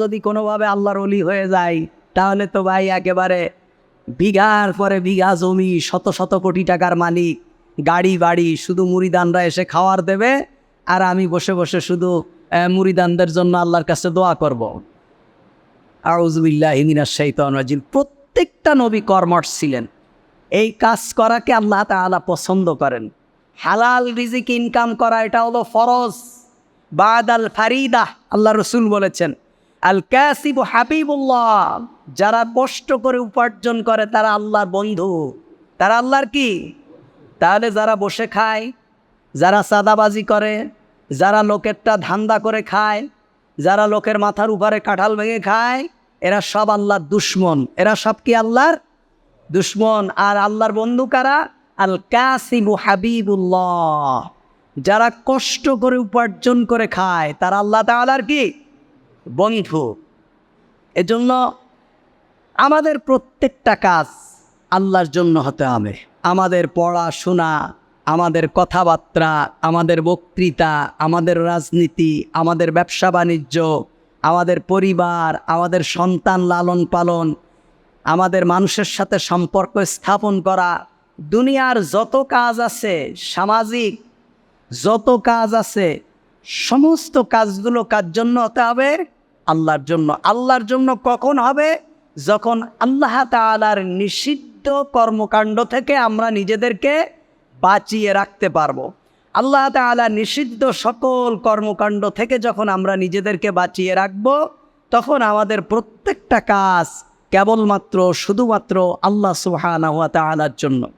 যদি কোনোভাবে আল্লাহর অলি হয়ে যায়, তাহলে তো ভাই একেবারে বিঘার পরে বিঘা জমি, শত শত কোটি টাকার মালিক, গাড়ি, বাড়ি, শুধু মুড়িদানরা এসে খাওয়ার দেবে, আর আমি বসে বসে শুধু মুড়িদানদের জন্য আল্লাহর কাছে দোয়া করব। আউজবিল্লাহ হিমিনা শৈতান রাজিম। প্রত্যেকটা নবী কর্মঠ ছিলেন। এই কাজ করাকে আল্লাহ তাআলা পছন্দ করেন। হালাল রিজিক ইনকাম করা, এটা হলো ফরজ। বাদ আল ফারিদা, আল্লাহ রসুল বলেছেন। আল কাসিব হাবিবুল্লাহ। যারা কষ্ট করে উপার্জন করে, তারা আল্লাহর বন্ধু। তারা আল্লাহর কি? তাহলে যারা বসে খায়, যারা সাদাবাজি করে, যারা লোকেরটা ধান্দা করে খায়, যারা লোকের মাথার উপরে কাঁঠাল ভেঙে খায়, এরা সব আল্লাহর দুশ্মন। এরা সব কি আল্লাহর? দুশ্মন। আর আল্লাহর বন্ধু কারা? আল কাসিবু হাবিবুল্লাহ। যারা কষ্ট করে উপার্জন করে খায়, তারা আল্লাহ তাআলার কি? বন্ধু, এজন্য আমাদের প্রত্যেকটা কাজ আল্লাহর জন্য হতে হবে। আমাদের পড়াশোনা, আমাদের কথাবার্তা, আমাদের বক্তৃতা, আমাদের রাজনীতি, আমাদের ব্যবসা বাণিজ্য, আমাদের পরিবার, আমাদের সন্তান লালন পালন, আমাদের মানুষের সাথে সম্পর্ক স্থাপন করা, দুনিয়ার যত কাজ আছে, সামাজিক যত কাজ আছে সমস্ত কাজগুলো কার জন্য হতে হবে? আল্লাহর জন্য। আল্লাহর জন্য কখন হবে? যখন আল্লাহ তাআলার নিষিদ্ধ কর্মকাণ্ড থেকে আমরা নিজেদেরকে বাঁচিয়ে রাখতে পারব। আল্লাহ তাআলা নিষিদ্ধ সকল কর্মকাণ্ড থেকে যখন আমরা নিজেদেরকে বাঁচিয়ে রাখব, তখন আমাদের প্রত্যেকটা কাজ কেবলমাত্র, শুধুমাত্র আল্লাহ সুবহানাহু ওয়া তাআলার জন্য।